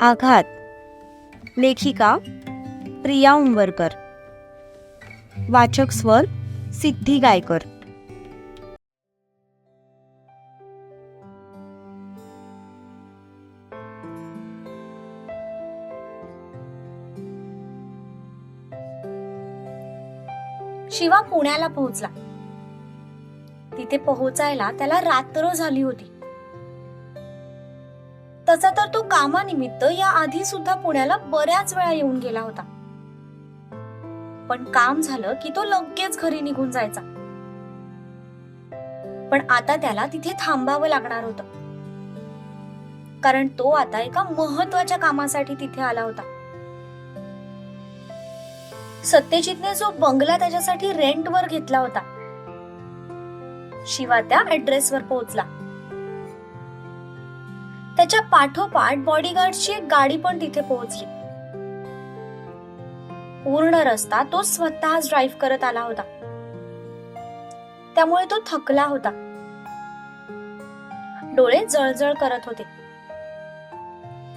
आघात. लेखिका प्रिया उंबरकर. वाचक स्वर सिद्धी गायकर. शिवा पुण्याला पोहोचला. तिथे पोहोचायला त्याला रात्र झाली होती. तसा तर तो कामानिमित्त या आधी सुद्धा पुण्याला बऱ्याच वेळा येऊन गेला होता. पण काम झालं की तो लगेच घरी निघून जायचा. पण आता त्याला तिथे थांबावं लागणार होतं. कारण तो आता एका महत्त्वाच्या कामासाठी तिथे आला होता. सत्यजितने जो बंगला त्याच्यासाठी रेंटवर घेतला होता. शिवा त्या ऍड्रेसवर पोहोचला. त्याच्या पाठोपाठ बॉडीगार्डची एक गाडी पण तिथे पोहोचली. पूर्ण रस्ता तो स्वतःच ड्राईव्ह करत आला होता. त्यामुळे तो थकला होता. डोळे जळजळ करत होते.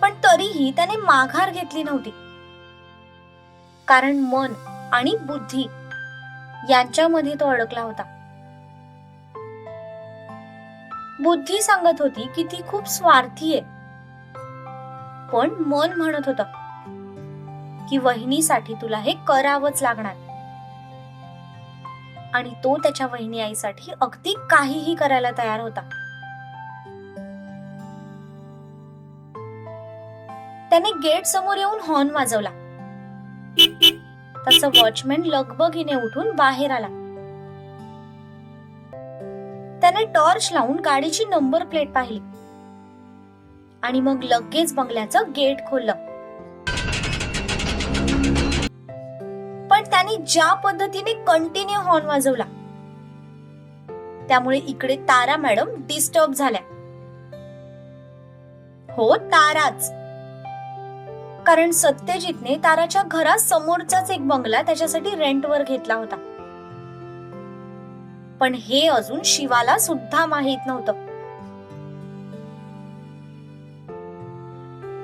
पण तरीही त्याने माघार घेतली नव्हती. कारण मन आणि बुद्धी यांच्यामध्ये तो अडकला होता. बुद्धी सांगत होती की ती खूप स्वार्थी आहे. पण मन म्हणत होत की वहिनीसाठी तुला हे करावंच लागणार. आणि तो त्याच्या वहिनी आईसाठी अगदी काहीही करायला तयार होता. त्याने गेट समोर येऊन हॉर्न वाजवला. त्याचा वॉचमॅन लगबगीने उठून बाहेर आला. त्याने टॉर्च लावून गाडीची नंबर प्लेट पाहिली. आणि मग लगेच बंगल्याचं गेट खोललं. पण त्याने ज्या पद्धतीने कंटिन्यू हॉर्न वाजवला त्यामुळे इकडे तारा मॅडम डिस्टर्ब झाल्या. हो ताराच. कारण सत्यजितने ताराच्या घरासमोरचाच एक बंगला त्याच्यासाठी रेंटवर घेतला होता. पण हे अजून शिवाला सुद्धा माहीत नव्हतं.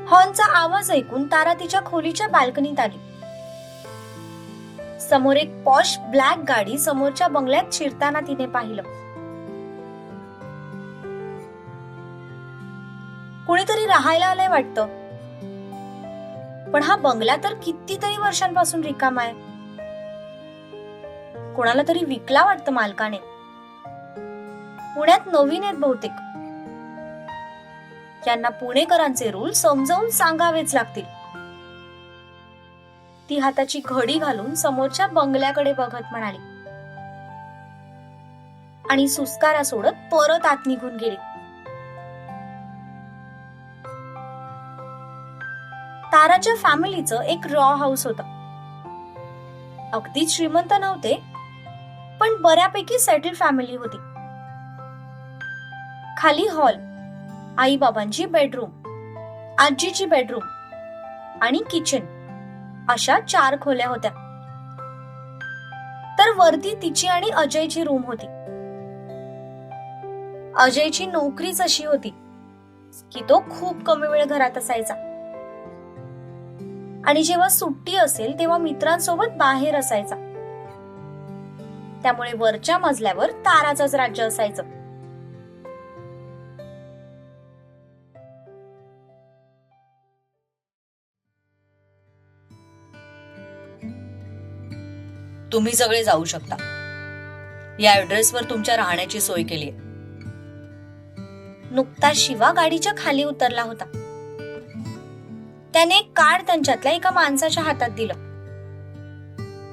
हॉर्नचा आवाज ऐकून तारा तिच्या खोलीच्या बाल्कनीत आली. समोर एक पॉश ब्लॅक गाडी समोरच्या बंगल्यात शिरताना तिने पाहिलं. कुणीतरी राहायला आलंय वाटतं. पण हा बंगला तर कितीतरी वर्षांपासून रिकामा आहे. कोणाला तरी विकला वाटतं मालकाने. पुण्यात नवीन आहेत बहुतेक. यांना पुणेकरांचे रूल समजावून सांगावेच लागतील. ती हाताची घडी घालून समोरच्या बंगल्याकडे बघत म्हणाली. आणि सुस्कारा सोडत परत आत निघून गेली. ताराच्या फॅमिलीचं एक रॉ हाऊस होत. अगदीच श्रीमंत नव्हते पण बऱ्यापैकी सेटल फॅमिली होती. खाली हॉल आई बाबांची बेडरूम आजीची बेडरूम आणि किचन अशा चार खोल्या होत्या. तर वरती तिची आणि अजयची रूम होती. अजयची नोकरीच अशी होती की तो खूप कमी वेळ घरात असायचा. आणि जेव्हा सुट्टी असेल तेव्हा मित्रांसोबत बाहेर असायचा. त्यामुळे वरच्या मजल्यावर ताराचंच राज्य असायचं. तुम्ही सगळे जाऊ शकता. या ऍड्रेसवर तुमच्या राहण्याची सोय केली नुकता शिवा गाडीच्या खाली उतरला होता. त्याने एक कार्ड त्यांच्यातल्या एका माणसाच्या हातात दिलं.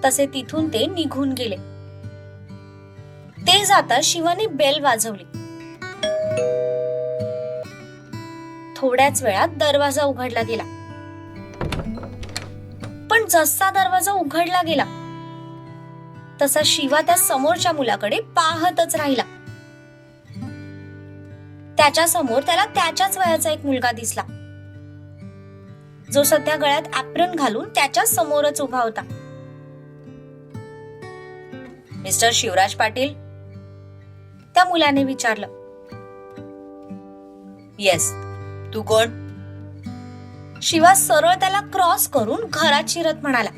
तसे तिथून ते निघून गेले. ते जाता शिवाने बेल वाजवली. थोड्याच वेळात दरवाजा उघडला गेला. पण जसा दरवाजा उघडला गेला तसा शिवा त्या समोरच्या मुलाकडे पाहतच राहिला. त्याच्यासमोर त्याला त्याच्याच वयाचा एक मुलगा दिसला. जो सध्या गळ्यात ऍप्रन घालून त्याच्या समोरच उभा होता. मिस्टर शिवराज पाटील त्या मुलाने विचारलं येस तू कोण? शिवा सरळ त्याला क्रॉस करून घरात शिरत म्हणाला.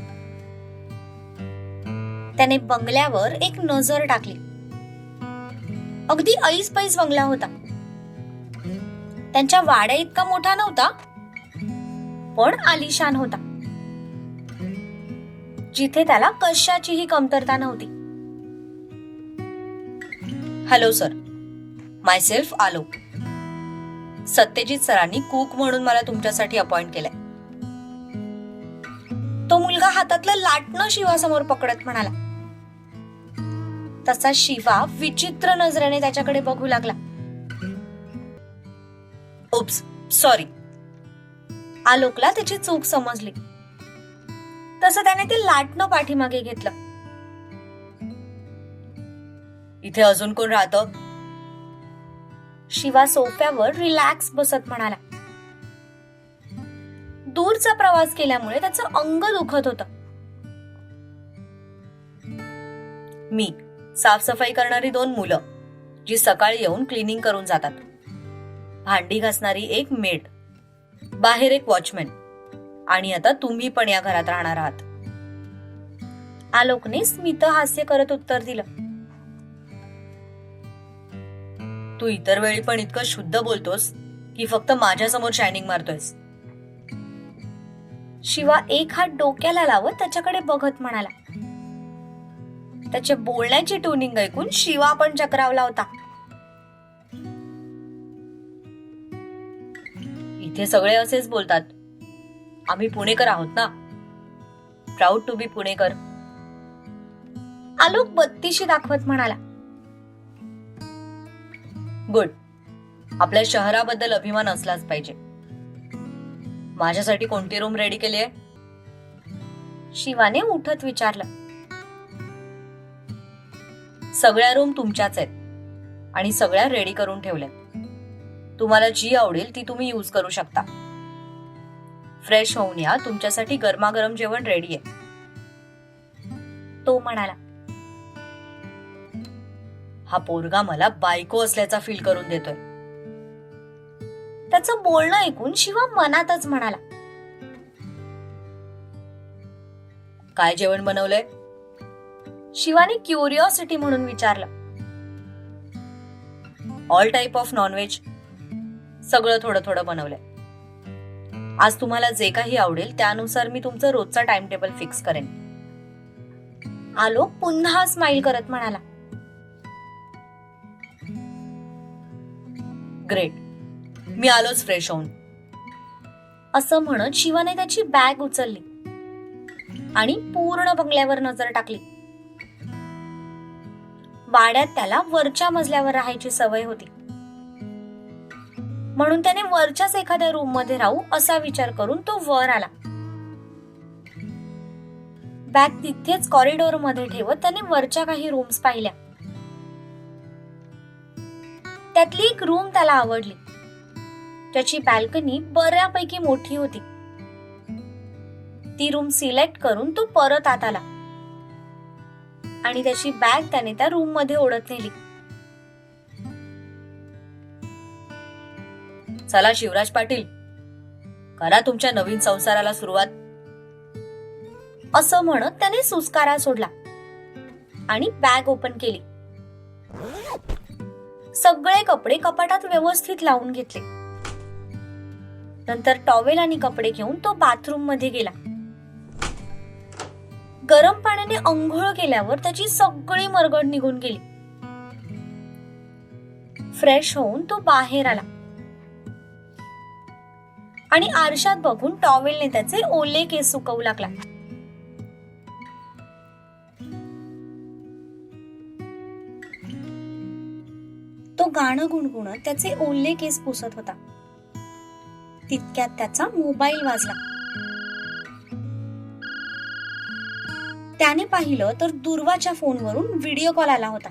त्याने बंगल्यावर एक नजर टाकली. अगदी ऐस पैस बंगला होता. त्यांच्या वाड्या इतका मोठा नव्हता पण आलिशान होता. जिथे त्याला कशाचीही कमतरता नव्हती. Hello sir. Myself Alok Satyajit सरांनी कुक म्हणून मला तुमच्यासाठी अपॉइंट केलंय. तो मुलगा हातातलं लाटणं शिवासमोर पकडत म्हणाला. तसा शिवा विचित्र नजरेने त्याच्याकडे बघू लागला. उप्स सॉरी आलोकला त्याची चूक समजली. तसं त्याने ते लाटणं पाठीमागे घेतलं. इथे अजून कोण राहतं? शिवा सोफ्यावर रिलॅक्स बसत म्हणाला. दूरचा प्रवास केल्यामुळे त्याचं अंग दुखत होतं. मी साफसफाई करणारी दोन मुलं जी सकाळी येऊन क्लिनिंग करून जातात. भांडी घासणारी एक मेड बाहेर एक वॉचमॅन आणि आता तुम्ही पण या घरात राहणार आहात. आलोकने स्मित हास्य करत उत्तर दिलं. तू इतर वेळी पण इतकं शुद्ध बोलतोस की फक्त माझ्यासमोर शायनिंग मारतोयस. शिवा एक हात डोक्याला लावत त्याच्याकडे बघत म्हणाला. त्याच्या बोलण्याची ट्युनिंग ऐकून शिवा पण चक्रावला होता. इथे सगळे असेच बोलतात. आम्ही पुणेकर आहोत ना? Proud to be Punekar. Alok बत्तीशी दाखवत म्हणाला. गुड. आपल्या शहराबद्दल अभिमान असलाच पाहिजे. माझ्यासाठी कोणती रूम रेडी केली आहे? शिवाने उठत विचारलं. सगळ्या रूम तुमच्याच आहेत. आणि सगळ्या रेडी करून ठेवल्यात तुम्हाला जी आवडेल ती तुम्ही यूज करू शकता. फ्रेश होऊन या तुमच्यासाठी गरमागरम जेवण रेडी आहे. तो म्हणाला हा पोरगा मला बायको असल्याचा फील करून देतोय. त्याचं बोलणं ऐकून शिवा मनातच म्हणाला काय जेवण बनवलंय? शिवाने क्युरिओसिटी म्हणून विचारलं ऑल टाईप ऑफ नॉनव्हेज सगळं थोडं थोडं बनवलंय. आज तुम्हाला जे काही आवडेल त्यानुसार मी तुमचं रोजचा टाइम टेबल फिक्स करेन. आलोक पुन्हा स्माइल करत म्हणाला ग्रेट मी आलोच फ्रेश होऊन. असं म्हणत शिवाने त्याची बॅग उचलली. आणि पूर्ण बंगल्यावर नजर टाकली. वाड्यात त्याला वरच्या मजल्यावर राहायची सवय होती. म्हणून त्याने वरच्याच एखाद्या रूममध्ये राहू असा विचार करून तो वर आला. बॅग तिथेच कॉरिडॉरमध्ये ठेवत त्याने वरच्या काही रूम्स पाहिल्या. त्यातली एक रूम त्याला आवडली. त्याची बॅल्कनी बऱ्यापैकी मोठी होती. ती रूम सिलेक्ट करून तो परत आत आला. आणि त्याची बॅग त्याने त्या रूममध्ये ओढत नेली. चला शिवराज पाटील करा तुमच्या नवीन संसाराला सुरुवात. असं म्हणत त्याने सुस्कारा सोडला. आणि बॅग ओपन केली. सगळे कपडे कपाटात व्यवस्थित लावून घेतले. नंतर टॉवेल आणि कपडे घेऊन तो बाथरूममध्ये गेला. गरम पाण्याने अंघोळ केल्यावर त्याची सगळी मरगड निघून गेली. फ्रेश होऊन तो बाहेर आला. आणि आरशात बघून टॉवेलने त्याचे ओले केस सुकवू लागला. गाणं गुणगुणत त्याचे ओले केस पुसत होता. तितक्यात त्याचा मोबाईल वाजला. त्याने पाहिलं तर दुर्वाच्या फोनवरून व्हिडिओ कॉल आला होता.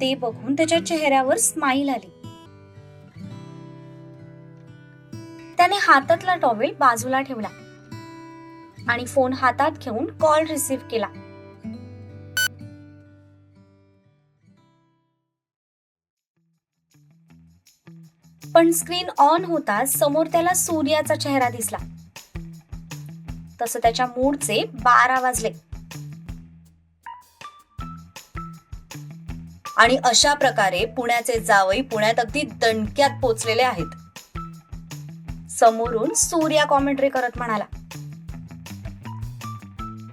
ते बघून त्याच्या चेहऱ्यावर स्माईल आली. त्याने हातातला टॉवेल बाजूला ठेवला आणि फोन हातात घेऊन कॉल रिसीव्ह केला. पण स्क्रीन ऑन होताच समोर त्याला सूर्याचा चेहरा दिसला. तसं त्याच्या मूडचे बारा वाजले. आणि अशा प्रकारे पुण्याचे जावई पुण्यात अगदी दणक्यात पोचलेले आहेत. समोरून सूर्या कॉमेंट्री करत म्हणाला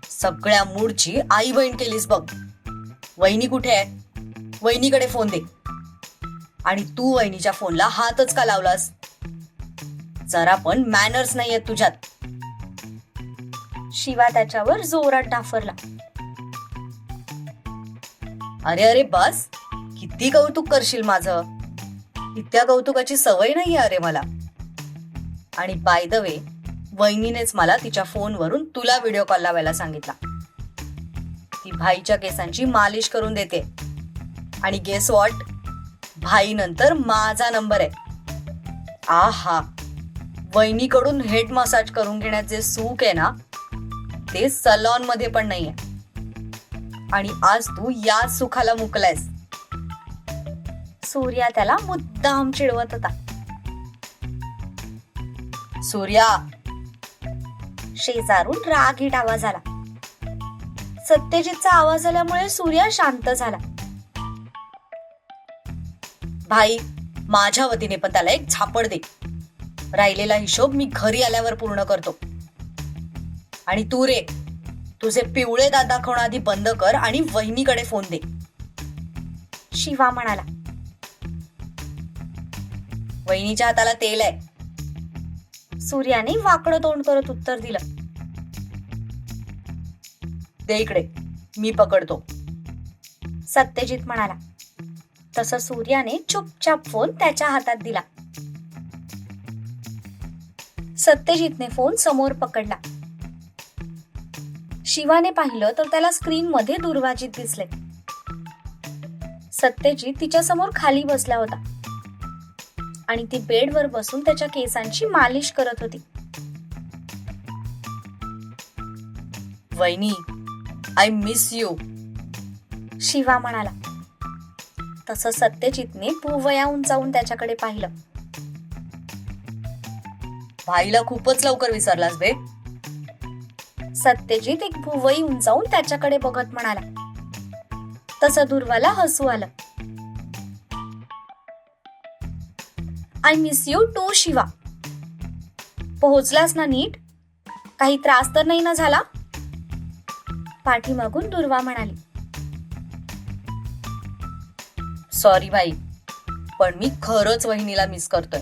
सगळ्या मूडची आई बहीण केलीस बघ. वहिनी कुठे आहे? वहिनीकडे फोन दे. आणि तू वहिनीच्या फोनला हातच का लावलास? जरा पण मॅनर्स नाहीयेत तुझ्यात. शिवा त्याच्यावर जोरात डाफरला. अरे अरे बस. किती कौतुक करशील माझं. इतक्या कौतुकाची सवय नाहीये अरे मला. आणि बाय द वे वहिनीनेच मला तिच्या फोनवरून तुला व्हिडिओ कॉल लावायला सांगितला. ती भाईच्या केसांची मालिश करून देते. आणि गेस वॉट भाई नंतर माझा नंबर आहे. आहा. वहिनीकडून हेड मसाज करून घेण्याचे सुख आहे ना ते सलॉनमध्ये पण नाहीये. आणि आज तू या सुखाला मुकलायस. सूर्या त्याला मुद्दाम चिडवत होता. सूर्या. शेजारून रागीट आवाज आला. सत्यजितचा आवाज आल्यामुळे सूर्या शांत झाला. भाई माझ्या वतीने पण त्याला एक झापड दे. राहिलेला हिशोब मी घरी आल्यावर पूर्ण करतो. आणि तू रे तुझे पिवळे दात दाखवणं आधी बंद कर आणि वहिनीकडे फोन दे. शिवा म्हणाला. वहिनीच्या हाताला तेल आहे. सूर्याने वाकडं तोंड करत उत्तर दिलं. दे इकडे मी पकडतो. सत्यजित म्हणाला. तसं सूर्याने चुपचाप फोन त्याच्या हातात दिला. सत्यजितने फोन समोर पकडला. शिवाने पाहिलं तर त्याला स्क्रीन मध्ये दुर्वाजित दिसले. सत्यजित तिच्या समोर खाली बसला होता. आणि ती बेडवर बसून त्याच्या केसांची मालिश करत होती. वहिनी आय मिस यू शिवा म्हणाला. तसं सत्यजितने भुवया उंचावून त्याच्याकडे पाहिलं. भाईला खूपच लवकर विसरलास बे. सत्यजित एक भुवई उंचावून त्याच्याकडे बघत म्हणाला. तसं दुर्वाला हसू आलं. I miss you too Shiva. पोहोचलास ना नीट? काही त्रास तर नाही ना झाला? पाठीमागून दुर्वा म्हणाली. सॉरी भाई पण मी खरंच वहिनीला मिस करतोय.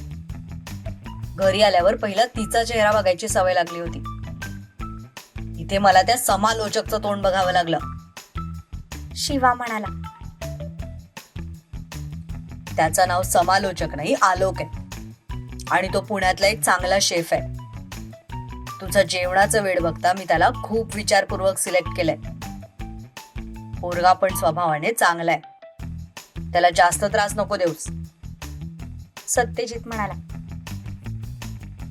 घरी आल्यावर पहिला तिचा चेहरा बघायची सवय लागली होती. इथे मला त्या समालोचकचं तोंड बघावं लागलं. शिवा म्हणाला. त्याचं नाव समालोचक नाही आलोक आहे. आणि तो पुण्यातला एक चांगला शेफ आहे. तुझं जेवणाचं वेळ बघता मी त्याला खूप विचारपूर्वक सिलेक्ट केलंय. पोरगा पण स्वभावाने चांगला आहे. त्याला जास्त त्रास नको देऊस. सत्यजित म्हणाला.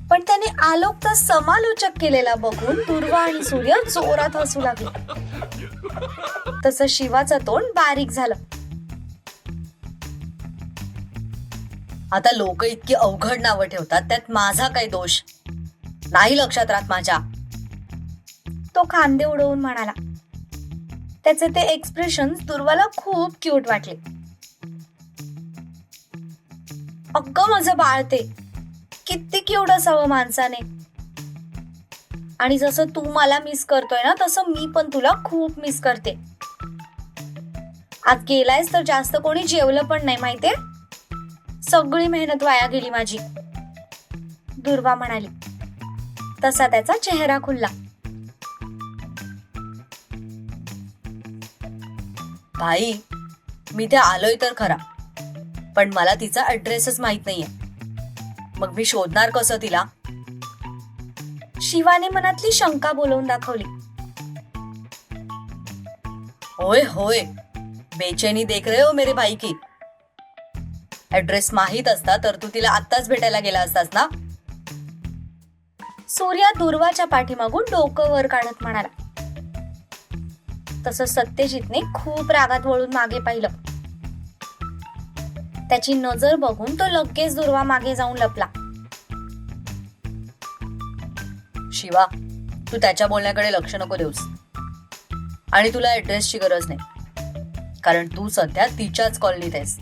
पण त्याने आलोकचा समालोचक केलेला बघून दुर्वा आणि सूर्य जोरात हसू लागले. तसं शिवाचं तोंड बारीक झालं. आता लोक इतकी अवघड नावं ठेवतात त्यात माझा काही दोष? नाही लक्षात राहत माझ्या. तो खांदे उडवून म्हणाला. त्याचे ते एक्सप्रेशन दुर्वाला खूप क्यूट वाटले. अगं माझं बाळते किती क्यूट असावं माणसाने. आणि जसं तू मला मिस करतोय ना तसं मी पण तुला खूप मिस करते. आज गेलायस तर जास्त कोणी जेवलं पण नाही माहितीये? सगळी मेहनत वाया गेली माझी. दुर्वा म्हणाली. तसा त्याचा चेहरा खुलला. भाई मी ते आलोय तर खरा. पण मला तिचा ऍड्रेसच माहीत नाहीये. मग मी शोधणार कसं तिला? शिवाने मनातली शंका बोलवून दाखवली. होय होय. बेचैनी देख रहे हो मेरे भाई की. ऍड्रेस माहीत असता तर तू तिला आत्ताच भेटायला गेला असतास ना? सूर्या दुर्वाच्या पाठीमागून डोकं वर काढत म्हणाला. तसं सत्यजितने खूप रागात वळून मागे पाहिलं. त्याची नजर बघून तो लगेच दुर्वा मागे जाऊन लपला. शिवा तू त्याच्या बोलण्याकडे लक्ष नको देऊस. आणि तुला ऍड्रेसची गरज नाही. कारण तू सध्या तिच्याच कॉलनीत आहेस.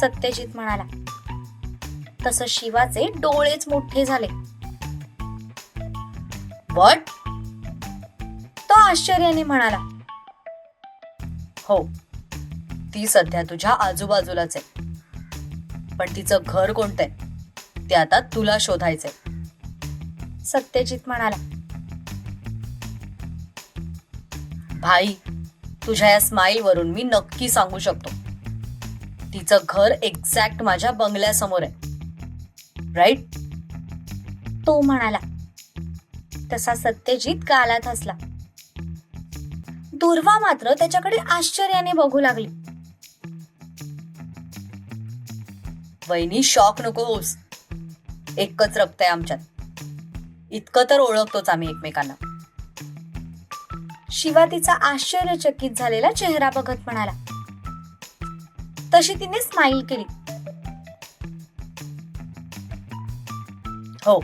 सत्यजित म्हणाला. तस शिवाचे डोळेच मोठे झाले. बट तो आश्चर्याने म्हणाला. हो ती सध्या तुझ्या आजूबाजूलाच आहे. पण तिचं घर कोणतंय? ते आता तुला शोधायचंय. सत्यजित म्हणाला. भाई तुझ्या या स्माईल वरून मी नक्की सांगू शकतो. तिचं घर एक्झॅक्ट माझ्या बंगल्यासमोर आहे. राईट? तो म्हणाला. तसा सत्यजित गालात हसला. दुर्वा मात्र त्याच्याकडे आश्चर्याने बघू लागली. वहिनी शॉक नकोस. एकच रक्त आहे आमच्यात. इतकं तर ओळखतोच आम्ही एकमेकांना. शिवा तिचा आश्चर्यचकित झालेला चेहरा बघत म्हणाला. तशी तिने स्माईल केली. हो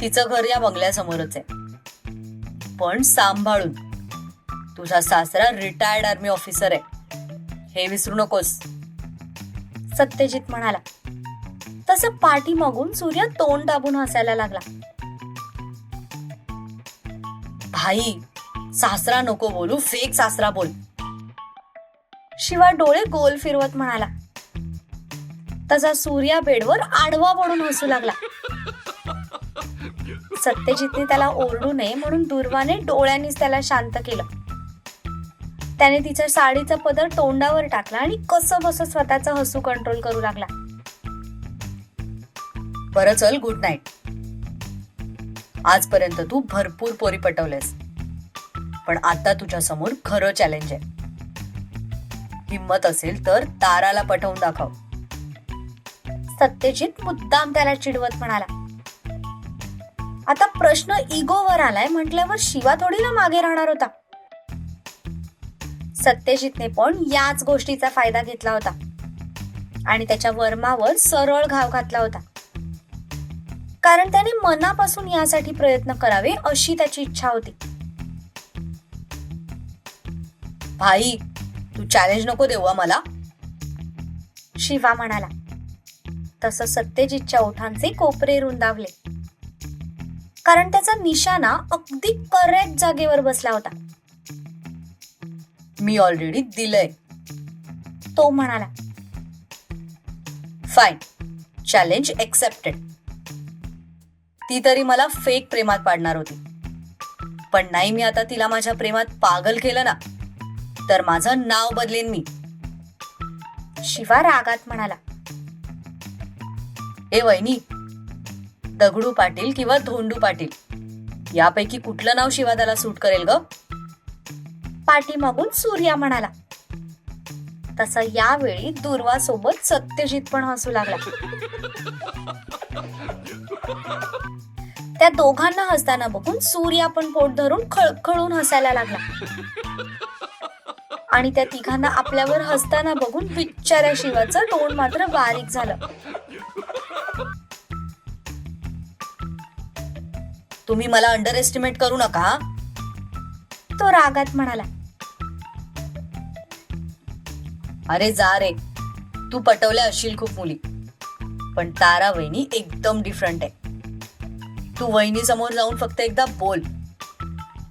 तिचं घर या बंगल्यासमोरच आहे. पण सांभाळून. तुझा सासरा रिटायर्ड आर्मी ऑफिसर आहे. हे विसरू नकोस. सत्यजित म्हणाला. तसं पाठीमागून सूर्य तोंड दाबून हसायला लागला. भाई सासरा नको बोलू फेक सासरा बोल. शिवा डोळे गोल फिरवत म्हणाला. तसा सूर्या बेडवर आडवा पडून हसू लागला. सत्यजितने त्याला ओरडू नये म्हणून दुर्वाने डोळ्यांनीच त्याला शांत केलं. त्याने तिच्या साडीचा पदर तोंडावर टाकला आणि कसं बस स्वतःचं हसू कंट्रोल करू लागला. बरं चल गुड नाईट आजपर्यंत तू भरपूर पोरी पटवलेस. पण आता तुझ्या समोर खरं चॅलेंज आहे. हिम्मत असेल तर ताराला पटवून दाखव. सत्यजित मुद्दाम त्याला चिडवत म्हणाला. आता प्रश्न इगोवर आलाय म्हटल्यावर शिवा थोडी ना मागे राहणार होता. सत्यजितने पण याच गोष्टीचा फायदा घेतला होता. आणि त्याच्या वर्मावर सरळ घाव घातला होता. कारण त्याने मनापासून यासाठी प्रयत्न करावे अशी त्याची इच्छा होती. भाई तू चॅलेंज नको देऊ मला. शिवा म्हणाला. तसं सत्यजितच्या ओठांचे कोपरे रुंदावले. कारण त्याचा निशाणा अगदी करेक्ट जागेवर बसला होता. मी ऑलरेडी दिलंय. तो म्हणाला फाईन चॅलेंज एक्सेप्टेड ती तरी मला फेक प्रेमात पाडणार होती. पण नाही मी आता तिला माझ्या प्रेमात पागल केलं ना तर माझं नाव बदलेन मी. शिवा रागात म्हणाला ए वहिनी दगडू पाटील किंवा धोंडू पाटील यापैकी कुठलं नाव शिवा त्याला सूट करेल ग? पाठीमागून सूर्या म्हणाला. तसं यावेळी दुर्वा सोबत सत्यजित पण हसू लागला. त्या दोघांना हसताना बघून सूर्या पण पोट धरून खळखळून हसायला लागला. आणि त्या तिघांना आपल्यावर हसताना बघून बिचाऱ्या शिवाचं तोंड मात्र बारीक झालं. तुम्ही मला अंडर एस्टिमेट करू नका तो रागात म्हणाला. अरे जा रे. तू पटवल्या असशील खूप मुली. पण तारा वहिनी एकदम डिफरंट आहे. तू वहिनी समोर जाऊन फक्त एकदा बोल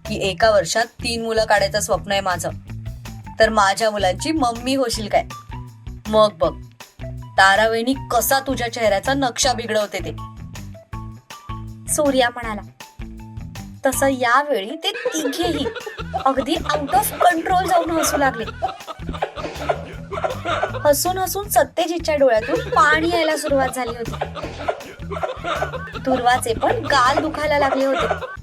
की एका वर्षात तीन मुलं काढायचं स्वप्न आहे माझं. तर माझ्या मुलांची मम्मी होशील काय? मग बघ तारा वहिनी कसा तुझ्या चेहऱ्याचा नक्षा बिघडवते ते. सूर्या म्हणाला. तसं यावेळी ते तिघेही अगदी आउट ऑफ कंट्रोल जाऊन हसू लागले. हसून हसून सत्यजितच्या डोळ्यातून पाणी यायला सुरुवात झाली होती. दुर्वाचे पण गाल दुखायला लागले होते.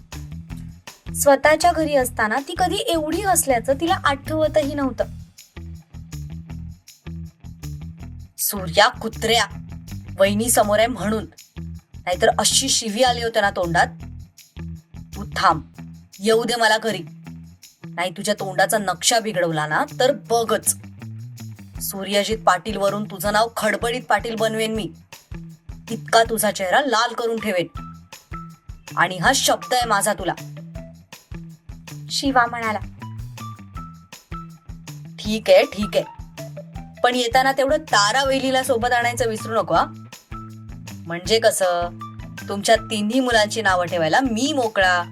स्वतःच्या घरी असताना ती कधी एवढी हसल्याचं तिला आठवतही नव्हतं. सूर्या कुत्र्या वहिनी समोर आहे म्हणून. नाहीतर अशी शिवी आली होते ना तोंडात. तू थांब येऊ दे मला घरी. नाही तुझ्या तोंडाचा नक्षा बिघडवला ना तर बघच. सूर्यजित पाटील वरून तुझं नाव खडबडीत पाटील बनवेन मी. इतका तुझा चेहरा लाल करून ठेवेन. आणि हा शब्द आहे माझा तुला. शिवा म्हणाला. ठीक आहे ठीक आहे. पण येताना तेवढं तारा वेलीला सोबत आणायचं विसरू नको हा. म्हणजे कसं? तुमच्या तिन्ही मुलांची नावं ठेवायला मी मोकळा.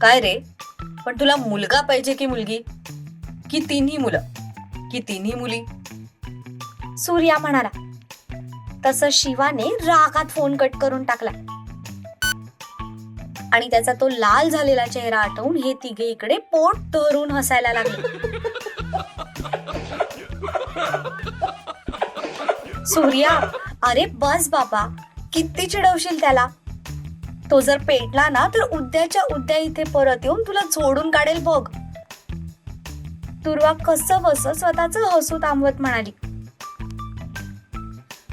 काय रे? पण तुला मुलगा पाहिजे की मुलगी? की तिन्ही मुलं? की तिन्ही मुली. सूर्या म्हणाला तसं शिवाने रागात फोन कट करून टाकला. आणि त्याचा तो लाल झालेला चेहरा आठवून हे तिघे इकडे पोट धरून हसायला लागले. सूर्या अरे बस बाबा किती चिडवशील त्याला. तो जर पेटला ना तर उद्याच्या उद्या इथे परत येऊन तुला झोडून काढेल बघ. दुर्वा कसं बस स्वतःच हसू थांबवत म्हणाली.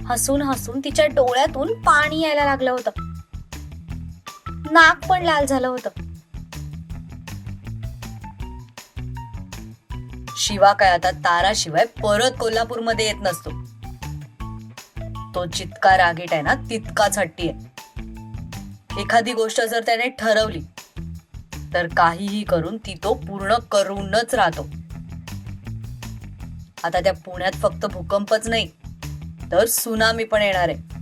हसून हसून तिच्या डोळ्यातून पाणी यायला लागलं होतं. नाक पण लाल झालं होतं. शिवा काय आता ताराशिवाय परत कोल्हापूरमध्ये येत नसतो. तो जितका रागीट आहे ना तितकाच हट्टी आहे. एखादी गोष्ट जर त्याने ठरवली तर काहीही करून ती तो पूर्ण करूनच राहतो. आता त्या पुण्यात फक्त भूकंपच नाही तर सुनामी पण येणार आहे.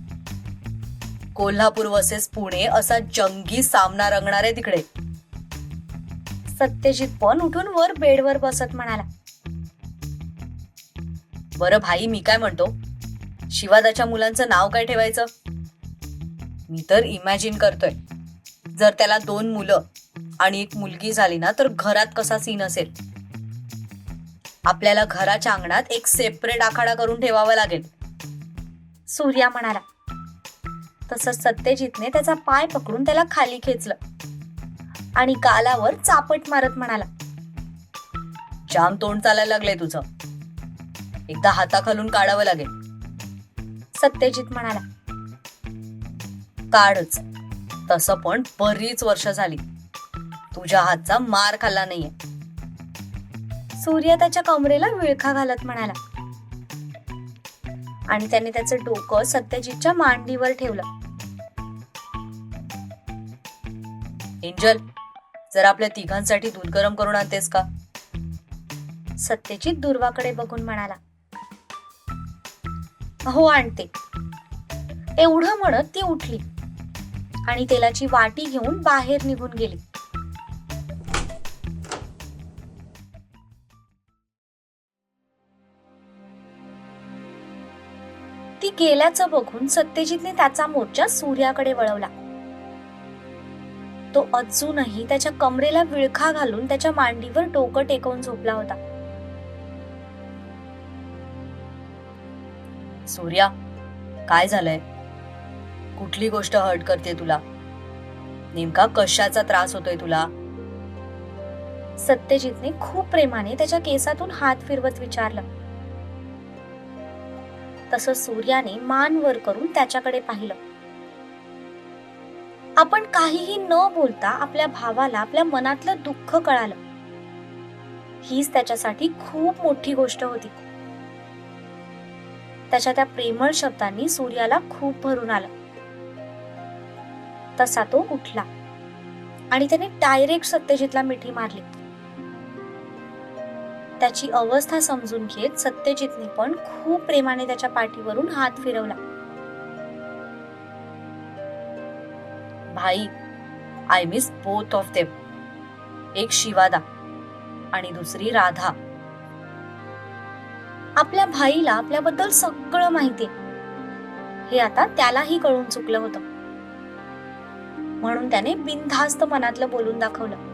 कोल्हापूर वसेस पुणे असा जंगी सामना रंगणार आहे तिकडे. सत्यजित पण उठून वर बेडवर बसत म्हणाला. बरं भाई मी काय म्हणतो? शिवादाच्या मुलांचं नाव काय ठेवायचं? मी तर इमॅजिन करतोय. जर त्याला दोन मुलं आणि एक मुलगी झाली ना तर घरात कसा सीन असेल? आपल्याला घराच्या अंगणात एक सेपरेट आखाडा करून ठेवावा लागेल. सूर्या म्हणाला तसंच सत्यजितने त्याचा पाय पकडून त्याला खाली खेचलं आणि गालावर चापट मारत म्हणाला जाम तोंड चालायला लागले तुझं. एकदा हाताखालून काढावं लागेल. सत्यजित म्हणाला काढच. तसं पण बरीच वर्ष झाली. तुझ्या हातचा मार खाल्ला नाहीये. सूर्य त्याच्या कमरेला विळखा घालत म्हणाला. आणि त्याने त्याचं डोकं सत्यजितच्या मांडीवर ठेवलं. एंजल जर आपल्या तिघांसाठी दूध गरम करून आणतेस का? सत्यजित दुर्वाकडे बघून म्हणाला. हो आणते. एवढं म्हणत ती उठली आणि तेलाची वाटी घेऊन बाहेर निघून गेली. ती गेल्याचं बघून सत्यजितने त्याचा मोर्चा सूर्याकडे वळवला. तो अजूनही त्याच्या कमरेला विळखा घालून त्याच्या मांडीवर डोकं टेकवून झोपला होता. सूर्या काय झालंय? कुठली गोष्ट हर्ट करते तुला? नेमका कशाचा त्रास होतोय तुला? सत्यजितने खूप प्रेमाने त्याच्या केसातून हात फिरवत विचारलं. तसं सूर्याने मान वर करून त्याच्याकडे पाहिलं. आपण काहीही न बोलता आपल्या भावाला आपल्या मनातलं दुःख कळालं. हीच त्याच्यासाठी खूप मोठी गोष्ट होती. त्याच्या त्या प्रेमळ शब्दांनी सूर्याला खूप भरून आलं. तसा तो उठला आणि त्याने डायरेक्ट सत्यजितला मिठी मारली. त्याची अवस्था समजून घेत सत्यजितने पण खूप प्रेमाने त्याच्या पाठीवरून हात फिरवला. भाई I miss both of them एक शिवादा आणि दुसरी राधा. आपल्या भाईला आपल्याबद्दल सगळं माहिती हे आता त्यालाही कळून चुकलं होतं. म्हणून त्याने बिनधास्त मनातलं बोलून दाखवलं.